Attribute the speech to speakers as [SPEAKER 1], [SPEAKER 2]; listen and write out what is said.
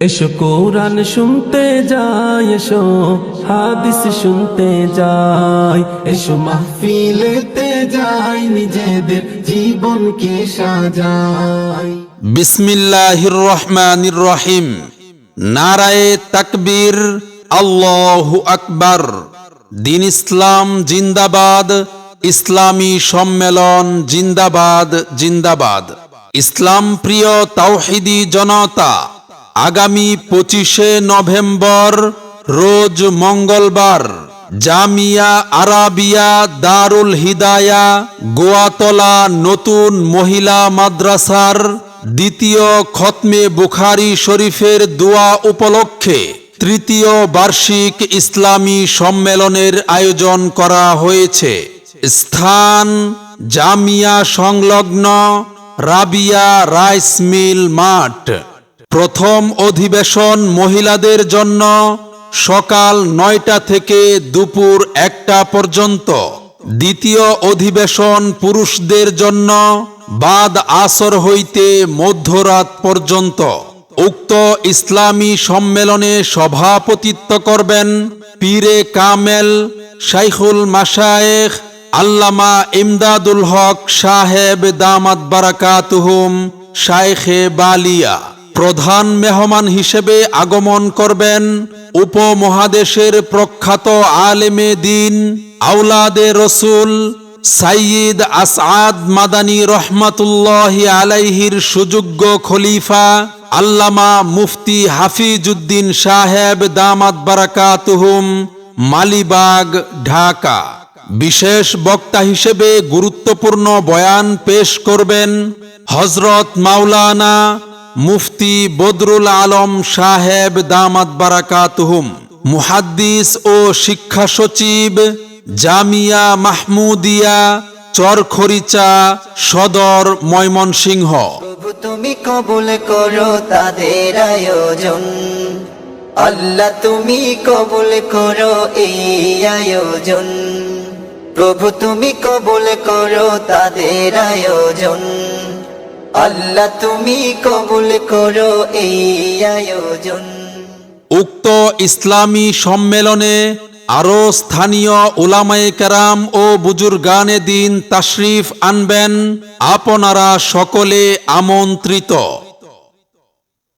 [SPEAKER 1] এসো কোরআন শুনতে যাই, এসো হাদিস শুনতে যাই, এসো মাহফিলেতে যাই, নিজেদের জীবনকে সাজাই।
[SPEAKER 2] বিসমিল্লাহির রহমানির রহিম। নারায়ে তাকবীর, আল্লাহু আকবার। দিন ইসলাম জিন্দাবাদ, ইসলামী সম্মেলন জিন্দাবাদ জিন্দাবাদ। ইসলাম প্রিয় তাওহিদি জনতা আগামী পঁচিশে নভেম্বর, রোজ মঙ্গলবার, জামিয়া আরাবিয়া দারুল হিদায়া, গোয়াতলা নতুন মহিলা মাদ্রাসার দ্বিতীয় খতমে বুখারি শরীফের দোয়া উপলক্ষে তৃতীয় বার্ষিক ইসলামী সম্মেলনের আয়োজন করা হয়েছে। স্থান, জামিয়া সংলগ্ন রাবিয়া রাইস মিল মাঠ। প্রথম অধিবেশন মহিলাদের জন্য সকাল নয়টা থেকে দুপুর একটা পর্যন্ত। দ্বিতীয় অধিবেশন পুরুষদের জন্য বাদ আসর হইতে মধ্যরাত পর্যন্ত। উক্ত ইসলামী সম্মেলনে সভাপতিত্ব করবেন পীরে কামেল, শাইখুল মাসায়েখ আল্লামা ইমদাদুল হক সাহেব দামাত বারাকাতুহুম, শাইখে বালিয়া। প্রধান মেহমান হিসেবে আগমন করবেন উপমহাদেশের প্রখ্যাত আলেমে দিন আউলাদে রসুল সাইয়দ আসাদ মাদানী রহমাতুল্লাহ আলাইহির সুযোগ্য খলিফা আল্লামা মুফতি হাফিজুদ্দিন সাহেব দামাত বারাকাতুহুম মালিবাগ, ঢাকা। বিশেষ বক্তা হিসেবে গুরুত্বপূর্ণ বয়ান পেশ করবেন হজরত মাওলানা মুফতি বদরুল আলম সাহেব দামাত বারাকাতুহুম, মুহাদ্দিস ও শিক্ষা সচিব জামিয়া মাহমুদিয়া, চরখরিচা, সদর ময়মনসিংহ।
[SPEAKER 3] তুমি কবুল করো তাদের আয়োজন। আল্লাহ তুমি কবুল করো এই আয়োজন। প্রভু তুমি কবুল করো তাদের আয়োজন। আল্লাহ তুমি কবুল করো এই আয়োজন।
[SPEAKER 2] উক্ত ইসলামী সম্মেলনে আরও স্থানীয় উলামায়ে কেরাম ও বুজুর্গানে দিন তাশরিফ আনবেন, আপনারা সকলে আমন্ত্রিত।